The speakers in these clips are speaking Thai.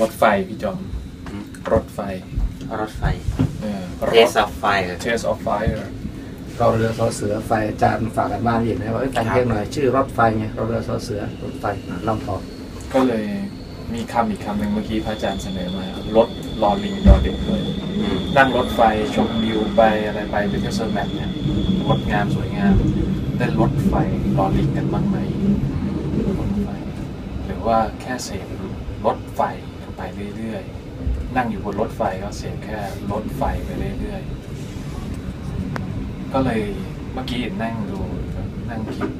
รื่องรถไฟพี่จอม รถไฟรถไฟเออเทสออฟไฟเทสออฟไฟเราเรือสอเสือไฟอาจารย์ฝากกันบ้านเห็นไหมว่าเอ้ยแต่งเพลงหน่อยชื่อรถไฟไงเราเรือสอเสือรถไฟอะลองพอก็เลยมีคำอีกคำหนึ่งเมื่อกี้พระอาจารย์เสนอมารถรอลิงรอเด็กเลยอืมนั่งรถไฟชมวิวไปอะไรไปเป็นเที่ยวเซอร์แมทเนี่ยงดงามสวยงามได้รถไฟรอลิงกันบ้างไหมรถไฟหรือว่าแค่เสพรถไฟ ไปเรื่อยๆ นั่งอยู่บนรถไฟก็เสพแค่รถไฟไปเรื่อยๆ ก็เลยเมื่อกี้เห็นนั่งดูนั่งคิด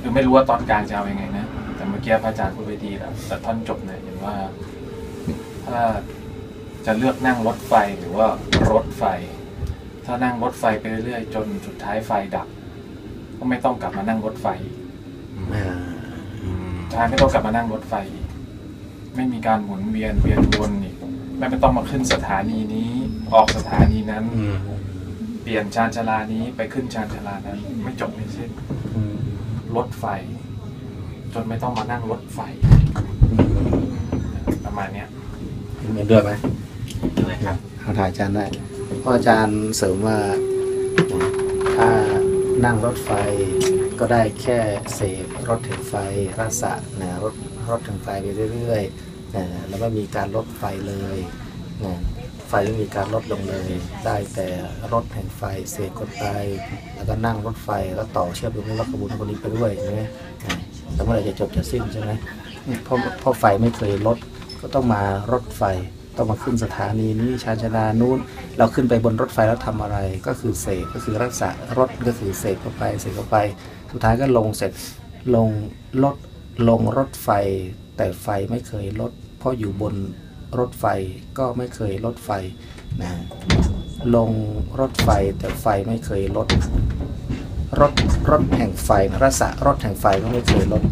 คือไม่รู้ว่าตอนกลางจะเอาอยัางไงนะ แต่เมื่อกี้พระอาจารย์พูดไปดีแล้วแต่ท่อนจบเนี่ยเห็นว่า ถ้าจะเลือกนั่งรถไฟหรือว่ารถไฟ ถ้านั่งรถไฟไปเรื่อยๆ จนสุดท้ายไฟดับ ก็ไม่ต้องกลับมานั่งรถไฟอีกอ่าอืมสุดท้ายไม่ต้องกลับมานั่งรถไฟอีก ไม่มีการหมุนเวียนเวียนวนอีกไม่ไม่ต้องมาขึ้นสถานีนี้ ออกสถานีนั้น อืมเปลี่ยนชานชาลานี้ไปขึ้นชานชาลานั้น ไม่จบไม่สิ้นอืมรถไฟ จนไม่ต้องมานั่งรถไฟอืมประมาณเนี้ย เห็นด้วยไหมด้วยครับ เอาถ่ายอาจารย์ได้เพราะอาจารย์เสริมว่า ถ้านั่งรถไฟก็ได้แค่เสพรถถึงไฟรสะนะรถ รถถึงไฟไปเรื่อยๆนะแล้วไม่มีการลดไฟเลยนะไฟไม่มีการลดลงเลย ได้แต่รถแห่งไฟเสพกันไปแล้วก็นั่งรถไฟแล้วต่อเชื่อมโยงรถขบวนคนนี้ไปด้วยใช่ไหมแล้วเมื่อไรจะจบจะสิ้นใช่ไหมเพราะเพราะไฟไม่เคยลดก็ต้องมารถไฟต้องมาขึ้นสถานีนี้ชานชาลานู้น เราขึ้นไปบนรถไฟแล้วทำอะไร ก็คือเสพก็คือรักษารถก็คือเสพเข้าไปเสพเข้าไป สุดท้ายก็ลงเสร็จลงรถ ลงรถไฟ แต่ไฟไม่เคยลด เพราะอยู่บนรถไฟก็ไม่เคยลดไฟนะลงรถไฟแต่ไฟไม่เคยลด รถรถแห่งไฟรสะรถแห่งไฟก็ไม่เคยลด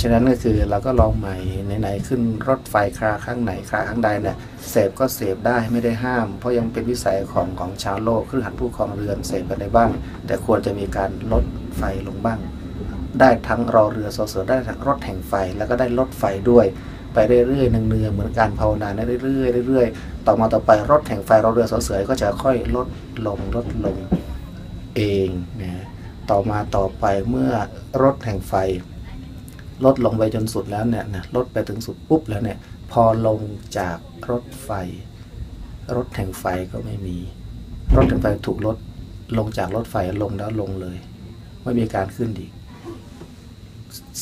ฉะนั้นก็คือเราก็ลองใหม่ไหนๆขึ้นรถไฟคราข้างไหนคราข้างใดเนี่ยเสพก็เสพได้ไม่ได้ห้าม เพราะยังเป็นวิสัยของของชาวโลกคือหันผู้ครองเรือนเสพกันได้บ้าง แต่ควรจะมีการลดไฟลงบ้าง ได้ทั้งรอเรือสอเสือได้ทั้งรถแห่งไฟ แล้วก็ได้ลดไฟด้วยไปเรื่อยๆเนืองๆเหมือนการภาวนาเรื่อยๆเรื่อยๆ ต่อมาต่อไปรถแห่งไฟรอเรือสอเสือก็จะค่อยลดลงลดลงเองนะต่อมาต่อไปเมื่อรถแห่งไฟ ลดลงไปจนสุดแล้วเนี่ยนะลดไปถึงสุดปุ๊บแล้วเนี่ยพอลงจากรถไฟ รถแห่งไฟก็ไม่มี รถแห่งไฟถูกลดลงจากรถไฟลงแล้วลงเลย ไม่มีการขึ้นอีก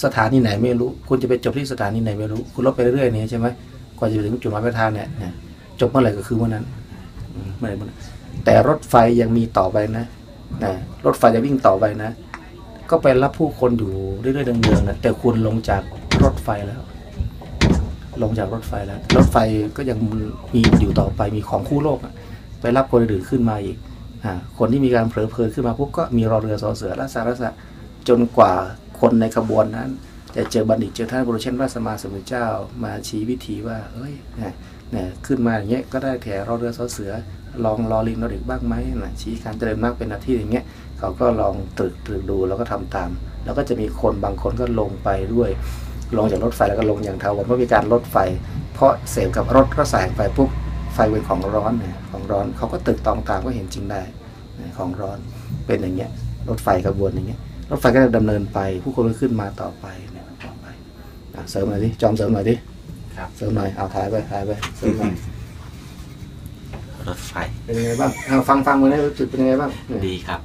สถานีไหนไม่รู้ คุณจะไปจบที่สถานีไหนไม่รู้ คุณลดไปเรื่อยๆเนี่ยใช่ไหมกว่าจะถึงจุดหมายปลายทางเนี่ยจบเมื่อไหร่ก็คือเมื่อนั้นเมื่อไหร่เมื่อนั้นแต่รถไฟยังมีต่อไปนะนะรถไฟจะวิ่งต่อไปนะ ก็ไปรับผู้คนอยู่เรื่อยๆเดืองๆนะแต่คุณลงจากรถไฟแล้ว ลงจากรถไฟแล้ว รถไฟก็ยังมีอยู่ต่อไปมีของคู่โลกไปรับคนอื่นขึ้นมาอีกอ่าคนที่มีการเผลอเพลินขึ้นมาปุ๊บก็มีรอเรือสอเสือรัสารสะจนกว่า คนในขบวนนั้น จะเจอบัณฑิตเจอท่านบุรุษเช่นพระสมมาสมุทธเจ้ามาชี้วิธีว่า เอ้ยเนี่ยเนี่ขึ้นมาอย่างเงี้ยก็ได้แถรอเรือสอเสือ ลองรอลิงรอเด็กบ้างไหมนะชี้การเจริญมากเป็นหน้าที่อย่างเงี้ยเขาก็ลองตรึกตรึกดูแล้วก็ทำตาม แล้วก็จะมีคนบางคนก็ลงไปด้วย ลงจากรถไฟแล้วก็ลงอย่างเทาวันเพราะมีการลดไฟ เพราะเสพกับรถก็แสงไฟปุ๊บไฟเป็นของร้อนเนี่ยของร้อนเขาก็ตึกตองตามก็เห็นจริงได้ของร้อนเป็นอย่างเงี้ยรถไฟขบวนอย่างเงี้ย รถไฟก็จะดำเนินไป ผู้คนก็ขึ้นมาต่อไปเนี่ยต่อไปอะเสริมหน่อยดิจอมเสริมหน่อยดิครับ เสริมหน่อยเอาถ่ายไปถ่ายไปเสริมหน่อยรถไฟเป็นยังไงบ้างเอาฟังฟังมาได้รู้สึกเป็นยังไงบ้างเนี่ยดีครับ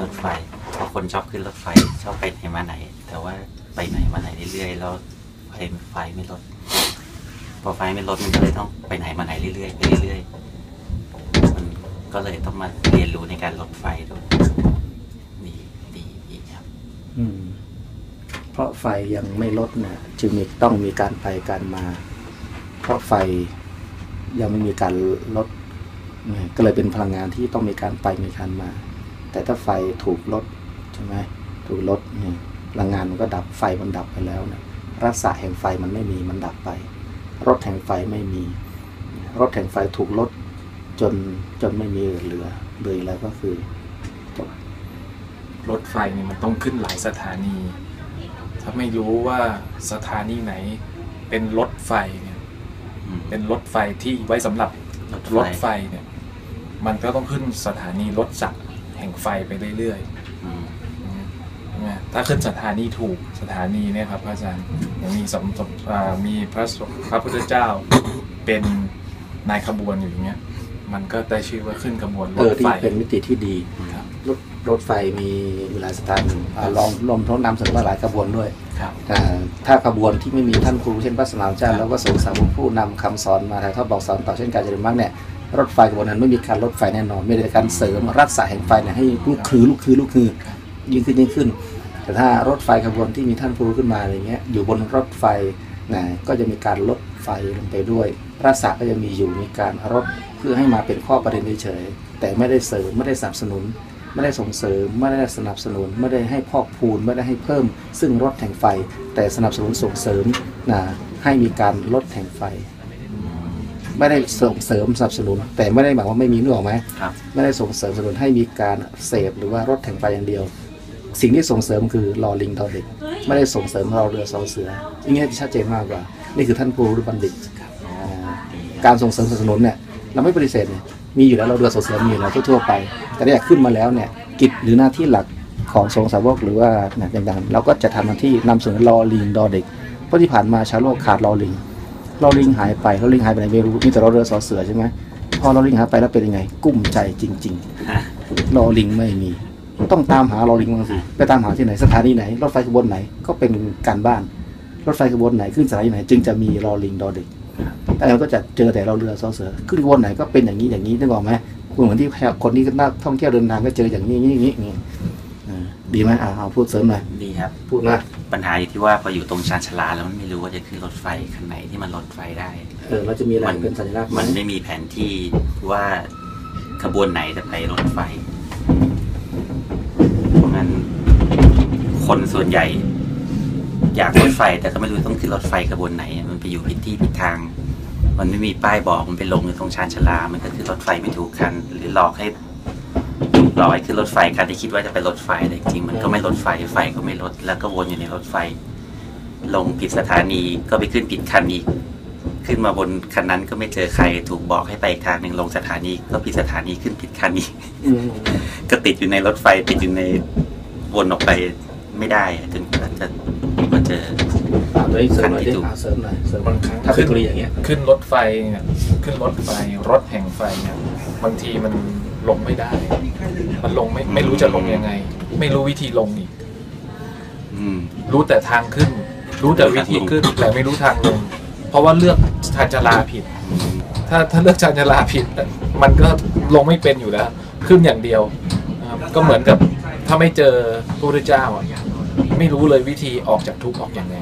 รถไฟเพราะคนชอบขึ้นรถไฟชอบไปไหนมาไหน แต่ว่าไปไหนมาไหนเรื่อยๆแล้วไฟไฟไม่ลดพอไฟไม่ลดมันก็เลยต้องไปไหนมาไหนเรื่อยๆไปเรื่อยๆมันก็เลยต้องมาเรียนรู้ในการลดไฟด้วยดีดีดีครับอืม เพราะไฟยังไม่ลดเนี่ยจึงมีต้องมีการไปการมา เพราะไฟยังไม่มีการลดนี่ก็เลยเป็นพลังงานที่ต้องมีการไปมีการมา แต่ถ้าไฟถูกลดใช่ไหมถูกลดเนี่ยพลังงานมันก็ดับไฟมันดับไปแล้วเนี่ยรัศแห่งไฟมันไม่มีมันดับไป รถแห่งไฟไม่มี รถแห่งไฟถูกลดจนจนไม่มีเหลือเลยแล้วก็คือ รถไฟเนี่ยมันต้องขึ้นหลายสถานี ถ้าไม่รู้ว่าสถานีไหน เป็นรถไฟเนี่ยอืมเป็นรถไฟที่ไว้สำหรับรรถถไฟไฟเนี่ย มันก็ต้องขึ้นสถานีรถจักรแห่งไฟไปเรื่อยอืมๆใช่ไหมถ้าขึ้นสถานีถูกสถานีเนี่ยครับพระอาจารย์ยังมีสมสมอ่ามีพระสพระพุทธเจ้า เป็นนายขบวนอยู่อย่างเงี้ย มันก็ได้ชื่อว่าขึ้นขบวนรเอถอที่ไฟเป็นมิติที่ดีค รับรถรถไฟมีเวลาสถานอ่าลองลมท้องนำเสนอมาหลายขบวนด้วยครับ อ่าถ้าขบวนที่ไม่มีท่านครูเช่นพระสนามเจ้าแล้วก็สงฆ์สาวกผู้นำคำสอนมาถ่ายทอดบอกสอนต่อเช่นการเจริญมรรคเนี่ยรถไฟขบวนนั้นไม่มีการรถไฟแน่นอนไม่ได้การเสริมรัศแห่งไฟเนี่ยให้ลูกคือลูกคือลูกคือยิ่งขึ้นยิ่งขึ้น แต่ถ้ารถไฟขบวนที่มีท่านครูขึ้นมาอะไรเงี้ยอยู่บนรถไฟนะก็จะมีการลดไฟลงไปด้วยรัศก็จะมีอยู่มีการลดเพื่อให้มาเป็นข้อประเด็นเฉยๆแต่ไม่ได้เสริมไม่ได้สนับสนุน ไม่ได้ส่งเสริม ไม่ได้สนับสนุน ไม่ได้ให้พอกพูน ไม่ได้ให้เพิ่ม ซึ่งรถแห่งไฟ แต่สนับสนุนส่งเสริมนะให้มีการลดแห่งไฟ ไม่ได้ส่งเสริมสนับสนุน แต่ไม่ได้หมายว่าไม่มีนึกออกไหมครับ ไม่ได้ส่งเสริมสนับสนุนให้มีการเสพหรือว่ารถแห่งไฟอย่างเดียว สิ่งที่ส่งเสริมคือรอลิงรอเด็ก ไม่ได้ส่งเสริมรอเรือสอเสืออย่างเงี้ยชัดเจนมากกว่า นี่คือท่านครูหรือบัณฑิตอ่าการส่งเสริมสนับสนุนเนี่ยเราไม่ปฏิเสธเนี่ย มีอยู่แล้วเราเรือส่อเสือมีอยู่แล้วทั่วๆไป แต่ถ้าอยากขึ้นมาแล้วเนี่ยกิจหรือหน้าที่หลักของสงสาวกหรือว่าเนี่ยอย่างนั้นเราก็จะทำหน้าที่นำเสนอรอลิงรอเด็กเพราะที่ผ่านมาชาวโลกขาดรอลิงรอลิงหายไปรอลิงหายไปไหนไม่รู้มีแต่รอเรือสอเสือใช่ไหมพอรอลิงหายไปแล้วเป็นยังไง กุ้มใจจริงๆรอลิงไม่มี ต้องตามหารอลิงบางสิไปตามหาที่ไหนสถานีไหนรถไฟขบวนไหนก็เป็นการบ้านรถไฟขบวนไหนขึ้นสานีไหน จึงจะมีรอลิงรอเด็ก แต่เราก็จะเจอแต่เราเรือซอเสือขึ้นขบวนไหนก็เป็นอย่างนี้อย่างนี้นึกออกไหมเหมือนที่คนที่นักท่องเที่ยวเดินทางก็เจออย่างนี้อย่างนี้อย่างนี้อย่างนี้อ่าดีไหมอ่าเอาพูดเสริมหน่อยดีครับ พูดนะปัญหาอยู่ที่ว่าพออยู่ตรงชานชาลาแล้วมันไม่รู้ว่าจะขึ้นรถไฟคันไหนที่มันรถไฟได้เออเราจะมีอะไรเป็นสัญลักษณ์ไหมมันไม่มีแผนที่ว่าขบวนไหนจะไปรถไฟเพราะงั้นคนส่วนใหญ่ อยากรถไฟแต่ก็ไม่รู้ต้องขึ้นรถไฟขบวนไหน มันไปอยู่ผิดที่ผิดทาง มันไม่มีป้ายบอกมันไปลงอยู่ตรงชานชาลา มันก็คือรถไฟไม่ถูกคัน หรือหลอกให้หลอกให้ขึ้นรถไฟคันที่คิดว่าจะไปรถไฟแต่จริงๆมันก็ไม่รถไฟไฟก็ไม่รถแล้วก็วนอยู่ในรถไฟ ลงผิดสถานีก็ไปขึ้นผิดคันอีกขึ้นมาบนคันนั้นก็ไม่เจอใครถูกบอกให้ไปอีกทางหนึ่งลงสถานีก็ผิดสถานีขึ้นผิดคันอีกอืมก็ติดอยู่ในรถไฟติดอยู่ในวนออกไปไม่ได้อะจนกว่าจะมาเจอ อ่าตัวเองเสริมหน่อยดิขั้นที่ถูกอ่าเสริมหน่อยเสริมบางครั้งถ้าเป็นกรณีอย่างเงี้ยขึ้นรถไฟเนี่ยขึ้นรถไฟรถแห่งไฟเนี่ยบางทีมันลงไม่ได้ มันลงไม่ไม่รู้จะลงยังไง ไม่รู้วิธีลงอีก อืม รู้แต่ทางขึ้น รู้แต่วิธีขึ้นแต่ไม่รู้ทางลง เพราะว่าเลือกชานชาลาผิด ถ้าถ้าเลือกชานชาลาผิด มันก็ลงไม่เป็นอยู่แล้ว ขึ้นอย่างเดียวนะครับก็เหมือนกับถ้าไม่เจอพระพุทธเจ้าอะไม่รู้เลยวิธีออกจากทุกข์ออกอย่างไง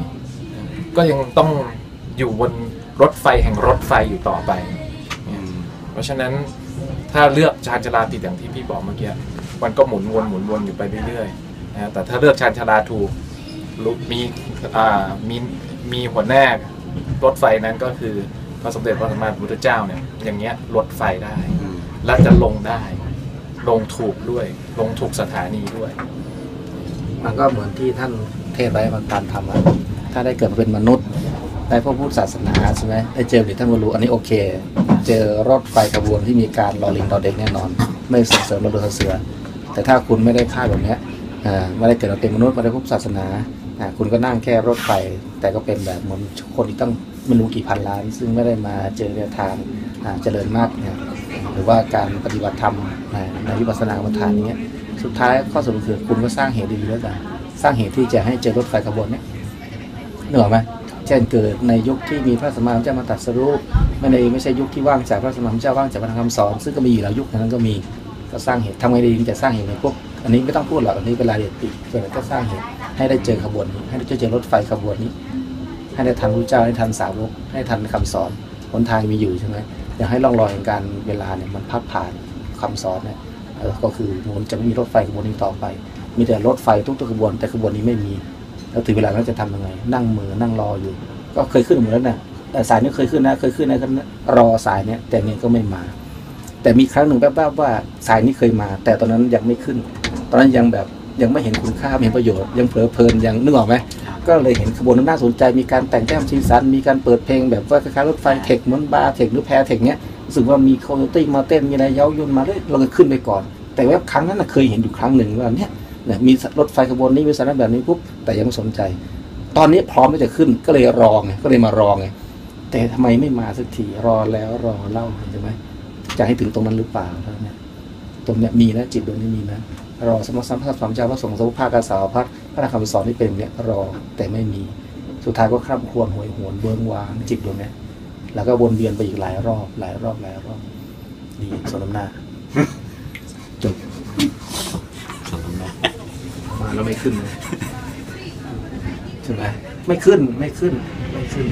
ก็ยังต้องอยู่บนรถไฟแห่งรถไฟอยู่ต่อไปอืมเพราะฉะนั้นถ้าเลือกชานชาลาผิดอย่างที่พี่บอกเมื่อกี้มันก็หมุนวนหมุนวนอยู่ไปเรื่อยๆนะแต่ถ้าเลือกชานชาลาถูกรู้มีอ่ามีมีหัวหน้ารถไฟนั้นก็คือพระสมเด็จพระสัมมาสัมพุทธเจ้าเนี่ยอย่างเงี้ยรถไฟได้อืมและจะลงได้ ลงถูกด้วย ลงถูกสถานีด้วย มันก็เหมือนที่ท่าน เทศไว้มันการทำอะถ้าได้เกิดมาเป็นมนุษย์ได้พบพุทธศาสนาใช่ไหมได้เจอหรือท่านก็รู้อันนี้โอเค เจอรถไฟขบวนที่มีการรอลิงรอเด็กแน่นอน ไม่ส่งเสริมรถเรือเสือ แต่ถ้าคุณไม่ได้คาดแบบนี้อ่าไม่ได้เกิดมาเป็นมนุษย์ไม่ได้พบศาสนาอ่าคุณก็นั่งแค่รถไฟแต่ก็เป็นแบบเหมือนคนที่ต้องไม่รู้กี่พันล้าน ซึ่งไม่ได้มาเจอแนวทางเจริญมากเนี่ยหรือว่าการปฏิบัติธรรมในวิปัสสนากรรมฐานนี้สุดท้ายข้อสรุปคือคุณก็สร้างเหตุดีแล้วกัน สร้างเหตุที่จะให้เจอรถไฟขบวนเนี้ยนึกออไหมเช่นเกิดในยุคที่มีพระสมมาสัมพุทธเจ้ามาตรัสรู้ไม่ในไม่ใช่ยุคที่ว่างจากพระสมมาสัมพุทธเจ้าว่างจากพระธรรมคำสอนซึ่งก็มีอยู่แล้วยุคนั้นก็มีก็สร้างเหตุทำไงดีจะสร้างเหตุในพวกอันนี้ไม่ต้องพูดหรอกอันนี้เป็นรายละเอียดปีกส่วนใหญ่ก็สร้างเหตุให้ได้เจอขบวนนี้ ให้ได้เจอรถไฟขบวนนี้ ให้ได้ทันพระเจ้าให้ทันสาวก ให้ทันคำสอนหนทางมีอยู่ใช่ไหมอยากให้ร่องรอยแห่งการเวลาเนี่ยมันพัดผ่านคำสอนเนี่ยก็คือมันจะไม่มีรถไฟขบวนนี้ต่อไป มีแต่รถไฟทุกๆขบวน แต่ขบวนนี้ไม่มี แล้วถึงเวลาแล้วจะทำยังไง นั่งมือนั่งรออยู่ ก็เคยขึ้นเหมือนกันนะแต่สายนี้เคยขึ้นนะเคยขึ้นนะรอสายเนี้ยแต่เนี่ยก็ไม่มา แต่มีครั้งหนึ่งแป๊บๆว่าสายนี้เคยมา แต่ตอนนั้นยังไม่ขึ้น ตอนนั้นยังแบบยังไม่เห็นคุณค่าไม่เห็นประโยชน์ยังเพลิดเพลินยังนึกออกไหมก็เลยเห็นขบวนนั้นน่าสนใจมีการแต่งแต้มสีสัน มีการเปิดเพลงแบบว่าคล้ายๆรถไฟเทคเหมือนบาร์เทคหรือแพรเทคเนี้ยรู้สึกว่ามีโคโยตี้มาเต้นมีอะไรเย้ายวนมาเลยเราก็ขึ้นไปก่อน แต่ว่าครั้งนั้นเคยเห็นอยู่ครั้งหนึ่งว่าเนี่ย นี่ยมีรถไฟขบวนนี้มีสถานะแบบนี้ปุ๊บแต่ยังไม่สนใจ ตอนนี้พร้อมที่จะขึ้นก็เลยรอไงก็เลยมารอไงแต่ทำไมไม่มาสักทีรอแล้วรอเล่าใช่ไหมจะให้ถึงตรงนั้นหรือเปล่าเท่านั้นเนี่ยตรงเนี้ยมีนะจิตดวงนี้มีนะรอสมสัมภาษณ์สามเจ้าพระสงฆ์สาวกภาคกาสาวพัดพระธรรมคำสอนที่เป็นเนี่ยรอแต่ไม่มีสุดท้ายก็คร่ำครวญหวยหวนเบื้องวางจิตดวงเนี้ยแล้วก็วนเวียนไปอีกหลายรอบ หลายรอบหลายรอบดีสน้ำหน้าจบ แล้วไม่ขึ้นเลยใช่ไหมไม่ขึ้นไม่ขึ้นไม่ขึ้น